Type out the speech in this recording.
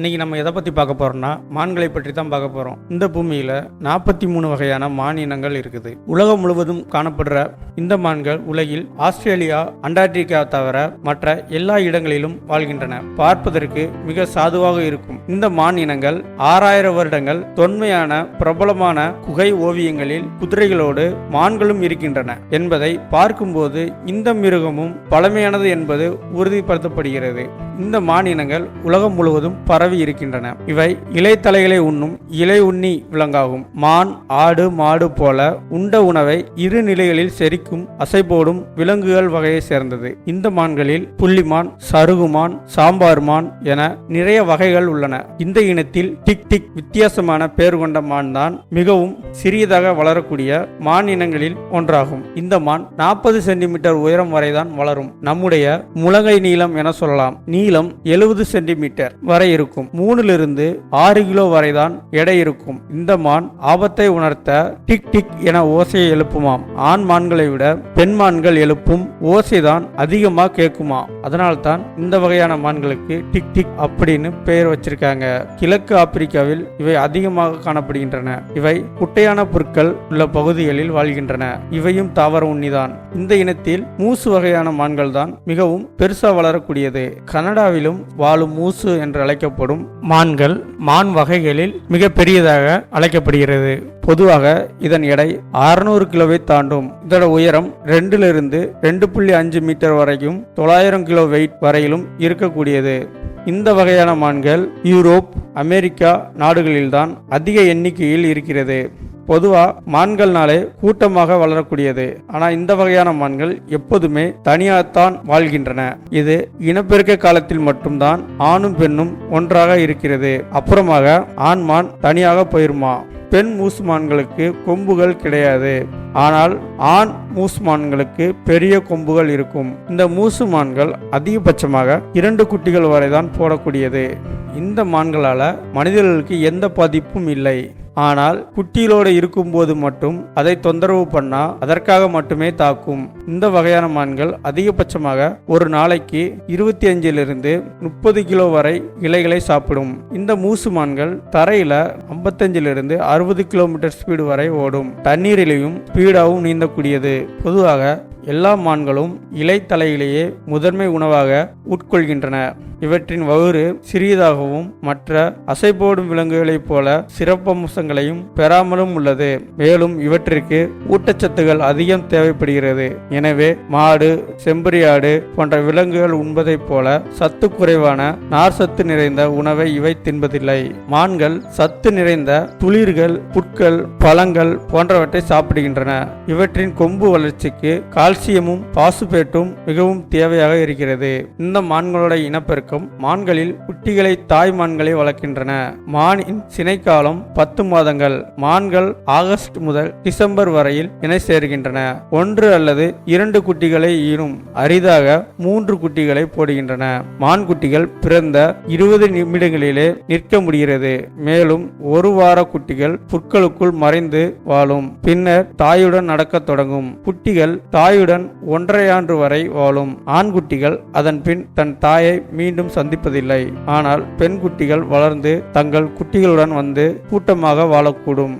இன்னைக்கு நம்ம எதை பற்றி பார்க்க போறோம்னா மான்களை பற்றி தான் பார்க்க போகிறோம் இந்த பூமியில் நாற்பத்தி மூணு வகையான மான் இனங்கள் இருக்குது. உலகம் முழுவதும் காணப்படுற இந்த மான்கள் உலகில் ஆஸ்திரேலியா அண்டார்டிகா தவிர மற்ற எல்லா இடங்களிலும் வாழ்கின்றன. பார்ப்பதற்கு மிக சாதுவாக இருக்கும். இந்த மான் இனங்கள் ஆறாயிரம் வருடங்கள் தொன்மையான பிரபலமான குகை ஓவியங்களில் குதிரைகளோடு மான்களும் இருக்கின்றன என்பதை பார்க்கும்போது இந்த மிருகமும் பழமையானது என்பது உறுதிப்படுத்தப்படுகிறது. இந்த மானினங்கள் உலகம் முழுவதும் பரவி இருக்கின்றன. இவை இலைத்தலைகளை உண்ணும் இலை உண்ணி விலங்காகும். மான் ஆடு மாடு போல உண்ட உணவை இரு நிலைகளில் செரிக்கும் அசைபோடும் விலங்குகள் வகையை சேர்ந்தது. இந்த மான்களில் புள்ளிமான் சருகுமான் சாம்பார் மான் என நிறைய வகைகள் உள்ளன. இந்த இனத்தில் டிக் டிக் வித்தியாசமான பேர் கொண்ட மான் தான் மிகவும் சிறியதாக வளரக்கூடிய மான் இனங்களில் ஒன்றாகும். இந்த மான் நாற்பது சென்டிமீட்டர் உயரம் வரைதான் வளரும். நம்முடைய முழங்கை நீளம் என சொல்லலாம். நீ நீளம் எழுபது சென்டிமீட்டர் வரை இருக்கும். மூணிலிருந்து ஆறு கிலோ வரைதான் எடை இருக்கும். இந்த மான் ஆபத்தை உணர்த்த டிக் டிக் என ஓசையை எழுப்புமாம். ஆண் மான்களை விட பெண் மான்கள் எழுப்பும் ஓசைதான் அதிகமா கேட்குமா? அதனால்தான் இந்த வகையான மான்களுக்கு டிக் டிக் அப்படின்னு பெயர் வச்சிருக்காங்க. கிழக்கு ஆப்பிரிக்காவில் இவை அதிகமாக காணப்படுகின்றன. இவை குட்டையான புற்கள் உள்ள பகுதிகளில் வாழ்கின்றன. இவையும் தாவர உண்ணிதான். இந்த இனத்தில் மூசு வகையான மான்கள் தான் மிகவும் பெருசா வளரக்கூடியது. கனடாவிலும் வாழும் மூசு என்று அழைக்கப்படும் மான்கள் மான் வகைகளில் மிக பெரியதாக அழைக்கப்படுகிறது. பொதுவாக இதன் எடை 600 கிலோவை தாண்டும். இதோட உயரம் ரெண்டிலிருந்து ரெண்டு புள்ளி அஞ்சு மீட்டர் வரைக்கும் தொள்ளாயிரம் கிலோ வெயிட் வரையிலும் இருக்கக்கூடியது. இந்த வகையான மான்கள் யூரோப் அமெரிக்கா நாடுகளில்தான் அதிக எண்ணிக்கையில் இருக்கிறது. பொதுவா மான்கள்னாலே கூட்டமாக வளரக்கூடியது. ஆனா இந்த வகையான மான்கள் எப்போதுமே தனியாகத்தான் வாழ்கின்றன. இது இனப்பெருக்க காலத்தில் மட்டும்தான் ஆணும் பெண்ணும் ஒன்றாக இருக்கிறது. அப்புறமாக ஆண் மான் தனியாக போயிருமா? பெண் மூசுமான்களுக்கு கொம்புகள் கிடையாது. ஆனால் ஆண் மூசுமான்களுக்கு பெரிய கொம்புகள் இருக்கும். இந்த மூசுமான்கள் அதிகபட்சமாக இரண்டு குட்டிகள் வரைதான் போடக்கூடியது. இந்த மான்களால மனிதர்களுக்கு எந்த பாதிப்பும் இல்லை. ஆனால் குட்டியிலோடு இருக்கும்போது மட்டும் அதை தொந்தரவு பண்ணா அதற்காக மட்டுமே தாக்கும். இந்த வகையான மான்கள் அதிகபட்சமாக ஒரு நாளைக்கு இருபத்தி அஞ்சிலிருந்து முப்பது கிலோ வரை இலைகளை சாப்பிடும். இந்த மூசு மான்கள் தரையில ஐம்பத்தஞ்சிலிருந்து அறுபது கிலோமீட்டர் ஸ்பீடு வரை ஓடும். தண்ணீரிலையும் ஸ்பீடாகவும் நீந்தக்கூடியது. பொதுவாக எல்லா மான்களும் இலைத்தலையிலேயே முதன்மை உணவாக உட்கொள்கின்றன. இவற்றின் வயிறு சிறியதாகவும் மற்ற அசைபோடும் விலங்குகளைப் போல சிறப்பம்சங்களையும் பெறாமலும் உள்ளது. மேலும் இவற்றிற்கு ஊட்டச்சத்துகள் அதிகம் தேவைப்படுகிறது. எனவே மாடு செம்பரியாடு போன்ற விலங்குகள் உண்பதைப் போல சத்து குறைவான நார் சத்து நிறைந்த உணவை இவை தின்பதில்லை. மான்கள் சத்து நிறைந்த துளிர்கள் புட்கள் பழங்கள் போன்றவற்றை சாப்பிடுகின்றன. இவற்றின் கொம்பு வளர்ச்சிக்கு கால்சியமும் பாசுபேட்டும் மிகவும் தேவையாக இருக்கிறது. இந்த மான்களோட இனப்பெருக்கம் மான்களில் குட்டிகளை தாய் மான்களை வளர்க்கின்றன. மானின் சினைக்காலம் பத்து மாதங்கள். மான்கள் ஆகஸ்ட் முதல் டிசம்பர் வரையில் இணை சேர்கின்றன. ஒன்று அல்லது இரண்டு குட்டிகளை ஈனும். அரிதாக மூன்று குட்டிகளை போடுகின்றன. மான் குட்டிகள் பிறந்த இருபது நிமிடங்களிலே நிற்க முடிகிறது. மேலும் ஒரு வார குட்டிகள் புற்களுக்குள் மறைந்து வாழும். பின்னர் தாயுடன் நடக்கத் தொடங்கும். குட்டிகள் தாயுடன் ஒன்றரை ஆண்டு வரை வாழும் ஆண் குட்டிகள் அதன் பின் தன் தாயை மீண்டும் சந்திப்பதில்லை. ஆனால் பெண் குட்டிகள் வளர்ந்து தங்கள் குட்டிகளுடன் வந்து கூட்டமாக வாழக்கூடும்.